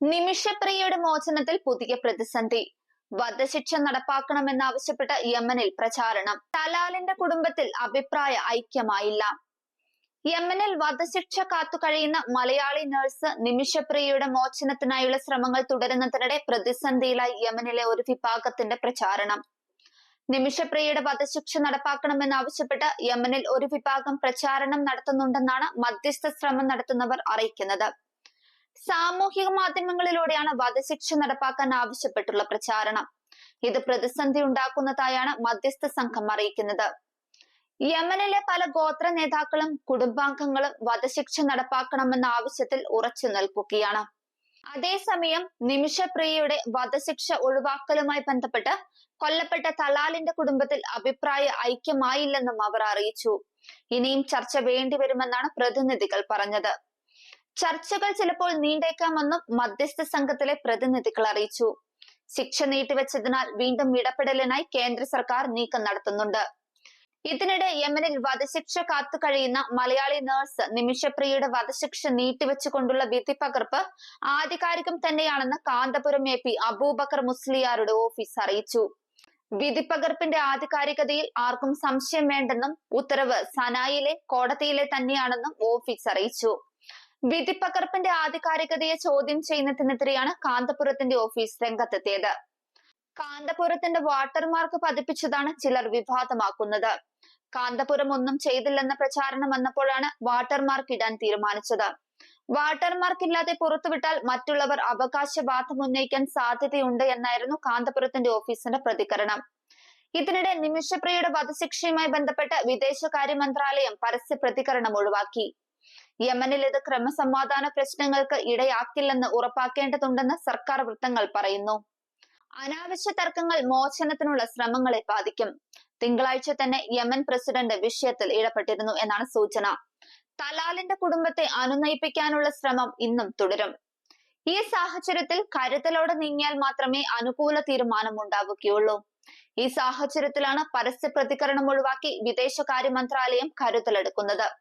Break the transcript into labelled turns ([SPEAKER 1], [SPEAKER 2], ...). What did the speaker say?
[SPEAKER 1] നിമിഷപ്രിയയുടെ മോചനത്തിൽ പുതിയ പ്രതിസന്ധി. വധശിക്ഷ നടപ്പാക്കണമെന്നാവശ്യപ്പെട്ട് യമനിൽ പ്രചാരണം. തലാലിന്റെ കുടുംബത്തിൽ അഭിപ്രായ ഐക്യമായില്ല. യമനിൽ വധശിക്ഷ കാത്തു കഴിയുന്ന മലയാളി നഴ്സ് നിമിഷപ്രിയയുടെ മോചനത്തിനായുള്ള ശ്രമങ്ങൾ തുടരുന്നതിനിടെ പ്രതിസന്ധിയിലായി യമനിലെ ഒരു വിഭാഗത്തിന്റെ പ്രചാരണം. നിമിഷപ്രിയയുടെ വധശിക്ഷ നടപ്പാക്കണമെന്നാവശ്യപ്പെട്ട് യമനിൽ ഒരു വിഭാഗം പ്രചാരണം നടത്തുന്നുണ്ടെന്നാണ് മധ്യസ്ഥ ശ്രമം നടത്തുന്നവർ അറിയിക്കുന്നത്. സാമൂഹിക മാധ്യമങ്ങളിലൂടെയാണ് വധശിക്ഷ നടപ്പാക്കാൻ ആവശ്യപ്പെട്ടുള്ള പ്രചാരണം. ഇത് പ്രതിസന്ധി ഉണ്ടാക്കുന്നതായാണ് മധ്യസ്ഥ സംഘം അറിയിക്കുന്നത്. യമനിലെ പല ഗോത്ര നേതാക്കളും കുടുംബാംഗങ്ങളും വധശിക്ഷ നടപ്പാക്കണമെന്ന ആവശ്യത്തിൽ ഉറച്ചു നിൽക്കുകയാണ്. അതേസമയം നിമിഷപ്രിയയുടെ വധശിക്ഷ ഒഴിവാക്കലുമായി ബന്ധപ്പെട്ട് കൊല്ലപ്പെട്ട തലാലിന്റെ കുടുംബത്തിൽ അഭിപ്രായ ഐക്യമായില്ലെന്നും അവർ അറിയിച്ചു. ഇനിയും ചർച്ച വേണ്ടിവരുമെന്നാണ് പ്രതിനിധികൾ പറഞ്ഞത്. ചർച്ചകൾ ചിലപ്പോൾ നീണ്ടേക്കാമെന്നും മധ്യസ്ഥ സംഘത്തിലെ പ്രതിനിധികൾ അറിയിച്ചു. ശിക്ഷ നീട്ടിവെച്ചതിനാൽ വീണ്ടും ഇടപെടലിനായി കേന്ദ്ര സർക്കാർ നീക്കം നടത്തുന്നുണ്ട്. ഇതിനിടെ യമനിൽ വധശിക്ഷ കാത്തു കഴിയുന്ന മലയാളി നഴ്സ് നിമിഷപ്രിയയുടെ വധശിക്ഷ നീട്ടിവെച്ചുകൊണ്ടുള്ള വിധി പകർപ്പ് ആധികാരികം തന്നെയാണെന്ന് കാന്തപുരം എ പി അബൂബക്കർ മുസ്ലിയാരുടെ ഓഫീസ് അറിയിച്ചു. വിധിപ്പകർപ്പിന്റെ ആധികാരികതയിൽ ആർക്കും സംശയം വേണ്ടെന്നും ഉത്തരവ് സനായിലെ കോടതിയിലെ തന്നെയാണെന്നും ഓഫീസ് അറിയിച്ചു. വിധിപ്പകർപ്പിന്റെ ആധികാരികതയെ ചോദ്യം ചെയ്യുന്നതിനെതിരെയാണ് കാന്തപുരത്തിന്റെ ഓഫീസ് രംഗത്തെത്തിയത്. കാന്തപുരത്തിന്റെ വാട്ടർമാർക്ക് പതിപ്പിച്ചതാണ് ചിലർ വിവാദമാക്കുന്നത്. കാന്തപുരം ഒന്നും ചെയ്തില്ലെന്ന പ്രചാരണം വന്നപ്പോഴാണ് വാട്ടർമാർക്ക് ഇടാൻ തീരുമാനിച്ചത്. വാട്ടർമാർക്ക് ഇല്ലാതെ പുറത്തുവിട്ടാൽ മറ്റുള്ളവർ അവകാശവാദം ഉന്നയിക്കാൻ സാധ്യതയുണ്ട് എന്നായിരുന്നു കാന്തപുരത്തിന്റെ ഓഫീസിന്റെ പ്രതികരണം. ഇതിനിടെ നിമിഷപ്രിയയുടെ വധശിക്ഷയുമായി ബന്ധപ്പെട്ട് വിദേശകാര്യ മന്ത്രാലയം പരസ്യ പ്രതികരണം ഒഴിവാക്കി. യമനിൽ ഇത് ക്രമസമാധാന പ്രശ്നങ്ങൾക്ക് ഇടയാക്കില്ലെന്ന് ഉറപ്പാക്കേണ്ടതുണ്ടെന്ന് സർക്കാർ വൃത്തങ്ങൾ പറയുന്നു. അനാവശ്യ തർക്കങ്ങൾ മോചനത്തിനുള്ള ശ്രമങ്ങളെ ബാധിക്കും. തിങ്കളാഴ്ച തന്നെ യമൻ പ്രസിഡന്റ് വിഷയത്തിൽ ഇടപെട്ടിരുന്നു എന്നാണ് സൂചന. തലാലിന്റെ കുടുംബത്തെ അനുനയിപ്പിക്കാനുള്ള ശ്രമം ഇന്നും തുടരും. ഈ സാഹചര്യത്തിൽ കരുതലോടെ നീങ്ങിയാൽ മാത്രമേ അനുകൂല തീരുമാനം ഉണ്ടാവുകയുള്ളൂ ഈ സാഹചര്യത്തിലാണ് പരസ്യ പ്രതികരണം ഒഴിവാക്കി വിദേശകാര്യ മന്ത്രാലയം കരുതലെടുക്കുന്നത്.